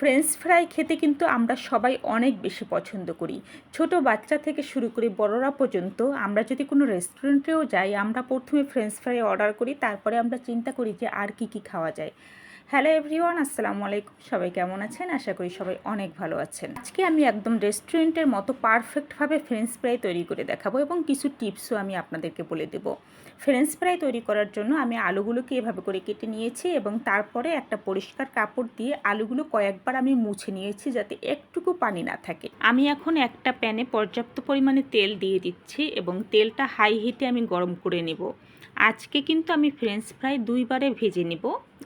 French fry খেতে কিন্তু আমরা সবাই অনেক বেশি পছন্দ করি। ছোট বাচ্চা থেকে শুরু করে বড়রা পর্যন্ত আমরা যদি কোনো রেস্টুরেন্টেও যাই, আমরা প্রথমে ফ্রেঞ্চ ফ্রাই অর্ডার করি, তারপরে আমরা চিন্তা করি যে আর কি কি খাওয়া যায়। হ্যালো এভরিওয়ান, আসসালামু আলাইকুম। সবাই কেমন আছেন? আশা করি সবাই অনেক ভালো আছেন। আজকে আমি একদম রেস্টুরেন্টের মতো পারফেক্টভাবে ফ্রেঞ্চ ফ্রাই তৈরি করে দেখাবো এবং কিছু টিপসও আমি আপনাদেরকে বলে দেবো। ফ্রেঞ্চ ফ্রাই তৈরি করার জন্য আমি আলুগুলোকে এভাবে করে কেটে নিয়েছি এবং তারপরে একটা পরিষ্কার কাপড় দিয়ে আলুগুলো কয়েকবার আমি মুছে নিয়েছি যাতে একটুকু পানি না থাকে। আমি এখন একটা প্যানে পর্যাপ্ত পরিমাণে তেল দিয়ে দিচ্ছি এবং তেলটা হাই হিটে আমি গরম করে নেব। আজকে কিন্তু আমি ফ্রেঞ্চ ফ্রাই দুইবারে ভেজে নিব।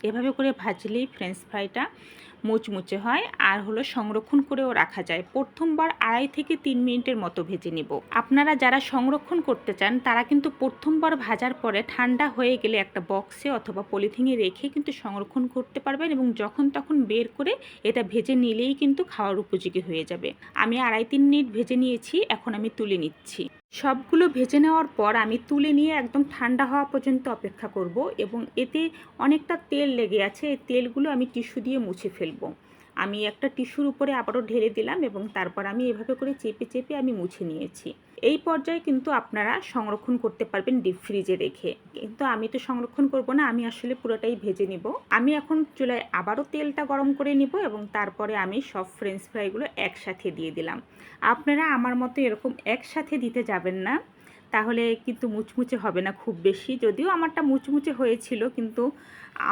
এভাবে করে ভাজলেই ফ্রেঞ্চ ফ্রাইটা মুচমুচে হয় আর হলো সংরক্ষণ করেও রাখা যায়। প্রথমবার আড়াই থেকে তিন মিনিটের মতো ভেজে নিব। আপনারা যারা সংরক্ষণ করতে চান, তারা কিন্তু প্রথমবার ভাজার পরে ঠান্ডা হয়ে গেলে একটা বক্সে অথবা পলিথিনে রেখে কিন্তু সংরক্ষণ করতে পারবেন এবং যখন তখন বের করে এটা ভেজে নিলেই কিন্তু খাওয়ার উপযোগী হয়ে যাবে। আমি আড়াই তিন মিনিট ভেজে নিয়েছি, এখন আমি তুলে নিচ্ছি। সবগুলো ভেজে নেওয়ার পর আমি তুলে নিয়ে একদম ঠান্ডা হওয়া পর্যন্ত অপেক্ষা করব এবং এতে অনেকটা তেল লেগে আছে, এই তেলগুলো আমি টিস্যু দিয়ে মুছে ফেলব। আমি একটা টিস্যুর উপরে আবারও ঢেলে দিলাম এবং তারপর আমি এভাবে করে চেপে চেপে আমি মুছে নিয়েছি। এই পর্যায়ে কিন্তু আপনারা সংরক্ষণ করতে পারবেন ডিপ ফ্রিজে রেখে। কিন্তু আমি তো সংরক্ষণ করব না, আমি আসলে পুরোটাই ভেজে নিব। আমি এখন চুলায় আবারও তেলটা গরম করে নিব এবং তারপরে আমি সব ফ্রেঞ্চ ফ্রাইগুলো একসাথে দিয়ে দিলাম। আপনারা আমার মতো এরকম একসাথে দিতে যাবেন না। তাহলে কিন্তু মুচমুচে হবে না খুব বেশি। যদিও আমারটা মুচমুচে হয়েছিল, কিন্তু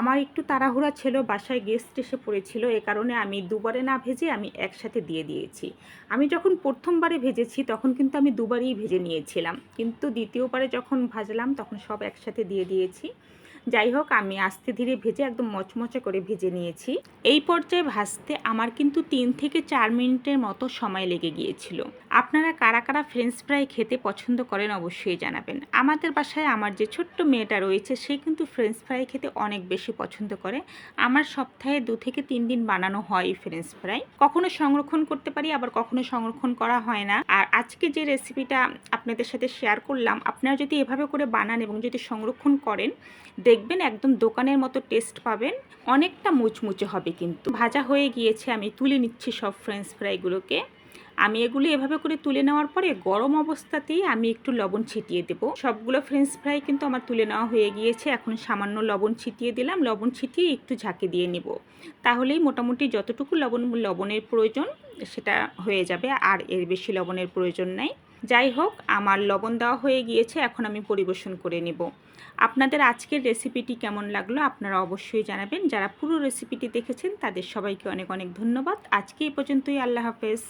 আমার একটু তাড়াহুড়া ছিল, বাসায় গেস্ট এসে পড়েছিল, এ কারণে আমি দুবারে না ভেজে আমি একসাথে দিয়ে দিয়েছি। আমি যখন প্রথমবারে ভেজেছি, তখন কিন্তু আমি দুবারই ভেজে নিয়েছিলাম। কিন্তু দ্বিতীয়বারে যখন ভাজলাম, তখন সব একসাথে দিয়ে দিয়েছি। যাই হোক আমি আস্তে ধীরে ভেজে একদম মচমচে করে ভেজে নিয়েছি। এই পর্যায়ে ভাজতে আমার কিন্তু তিন থেকে চার মিনিটের মতো সময় লেগে গিয়েছিল। আপনারা কারা কারা ফ্রেঞ্চ ফ্রাই খেতে পছন্দ করেন অবশ্যই জানাবেন। আমাদের বাসায় আমার যে ছোট্ট মেয়েটা রয়েছে, সে কিন্তু ফ্রেঞ্চ ফ্রাই খেতে অনেক বেশি পছন্দ করে। আমার সপ্তাহে দু থেকে তিন দিন বানানো হয় ফ্রেঞ্চ ফ্রাই কখনো সংরক্ষণ করতে পারি, আবার কখনো সংরক্ষণ করা হয় না। আর আজকে যে রেসিপিটা আপনাদের সাথে শেয়ার করলাম, আপনারা যদি এভাবে করে বানান এবং যদি সংরক্ষণ করেন দেখবেন একদম দোকানের মতো টেস্ট পাবেন। অনেকটা মুচমুচে হবে কিন্তু। ভাজা হয়ে গিয়েছে, আমি তুলে নিচ্ছি সব ফ্রেঞ্চ ফ্রাইগুলোকে আমি এগুলো এভাবে করে তুলে নেওয়ার পরে গরম অবস্থাতেই আমি একটু লবণ ছিটিয়ে দেবো। সবগুলো ফ্রেঞ্চ ফ্রাই কিন্তু আমার তুলে নেওয়া হয়ে গিয়েছে। এখন সামান্য লবণ ছিটিয়ে দিলাম। লবণ ছিটিয়ে একটু ঝাঁকে দিয়ে নেব। তাহলেই মোটামুটি যতটুকু লবণ, লবণের প্রয়োজন সেটা হয়ে যাবে। আর এর বেশি লবণের প্রয়োজন নেই। যাই হোক, আমার লবণ দেওয়া হয়ে গিয়েছে, এখন আমি পরিবেশন করে নেব। আপনাদের আজকের রেসিপিটি কেমন লাগল আপনারা অবশ্যই জানাবেন। যারা পুরো রেসিপিটি দেখেছেন, তাদের সবাইকে অনেক অনেক ধন্যবাদ। আজকে এই পর্যন্তই, আল্লাহ হাফেজ।